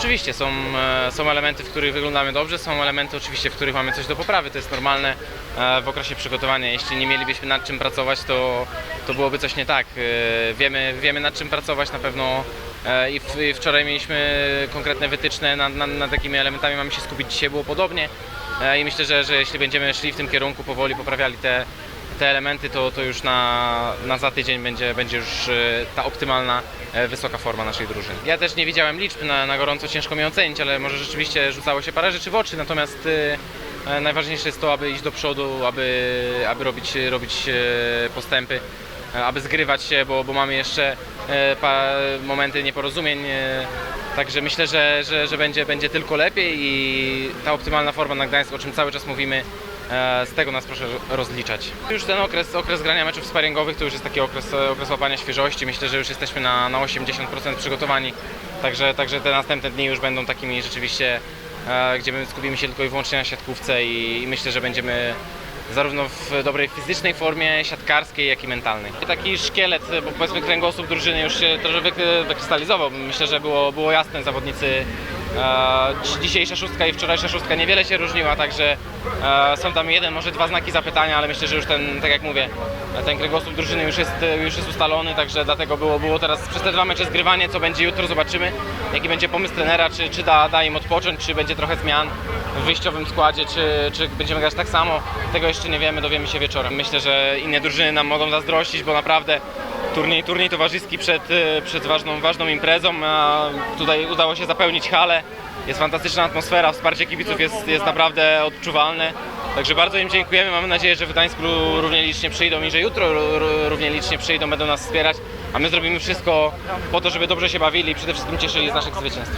Oczywiście są, e, są elementy, w których wyglądamy dobrze, są elementy oczywiście, w których mamy coś do poprawy, to jest normalne e, w okresie przygotowania. Jeśli nie mielibyśmy nad czym pracować, to, to byłoby coś nie tak. E, Wiemy, wiemy nad czym pracować na pewno i, w, i wczoraj mieliśmy konkretne wytyczne, nad, nad, nad jakimi elementami mamy się skupić. Dzisiaj było podobnie i myślę, że, że jeśli będziemy szli w tym kierunku, powoli poprawiali te, te elementy, to, to już na, na za tydzień będzie, będzie już e, ta optymalna, e, wysoka forma naszej drużyny. Ja też nie widziałem liczb, na, na gorąco ciężko mi ocenić, ale może rzeczywiście rzucało się parę rzeczy w oczy, natomiast e, najważniejsze jest to, aby iść do przodu, aby, aby robić, robić postępy, aby zgrywać się, bo, bo mamy jeszcze momenty nieporozumień. Także myślę, że, że, że będzie, będzie tylko lepiej i ta optymalna forma na Gdańsk, o czym cały czas mówimy, Z tego nas proszę rozliczać. Już ten okres, okres grania meczów sparingowych to już jest taki okres, okres łapania świeżości. Myślę, że już jesteśmy na, na 80% przygotowani. Także, także te następne dni już będą takimi rzeczywiście, e, gdzie my skupimy się tylko i wyłącznie na siatkówce i, i myślę, że będziemy zarówno w dobrej fizycznej formie, siatkarskiej, jak i mentalnej. Taki szkielet, bo powiedzmy kręgosłup drużyny już się trochę wy- wykrystalizował. Myślę, że było, było jasne, zawodnicy E, dzisiejsza szóstka i wczorajsza szóstka niewiele się różniła, także e, są tam jeden, może dwa znaki zapytania, ale myślę, że już ten, tak jak mówię, ten kręgosłup drużyny już jest, już jest ustalony, także dlatego było, było teraz przez te dwa mecze zgrywanie, co będzie jutro, zobaczymy, jaki będzie pomysł trenera, czy, czy da, da im odpocząć, czy będzie trochę zmian w wyjściowym składzie, czy, czy będziemy grać tak samo, tego jeszcze nie wiemy, dowiemy się wieczorem. Myślę, że inne drużyny nam mogą zazdrościć, bo naprawdę turniej, turniej towarzyski przed, y, przed ważną, ważną imprezą. A tutaj udało się zapełnić halę. Jest fantastyczna atmosfera, wsparcie kibiców jest, jest naprawdę odczuwalne. Także bardzo im dziękujemy. Mamy nadzieję, że w Gdańsku równie licznie przyjdą i że jutro równie licznie przyjdą, będą nas wspierać. A my zrobimy wszystko po to, żeby dobrze się bawili i przede wszystkim cieszyli z naszych zwycięstw.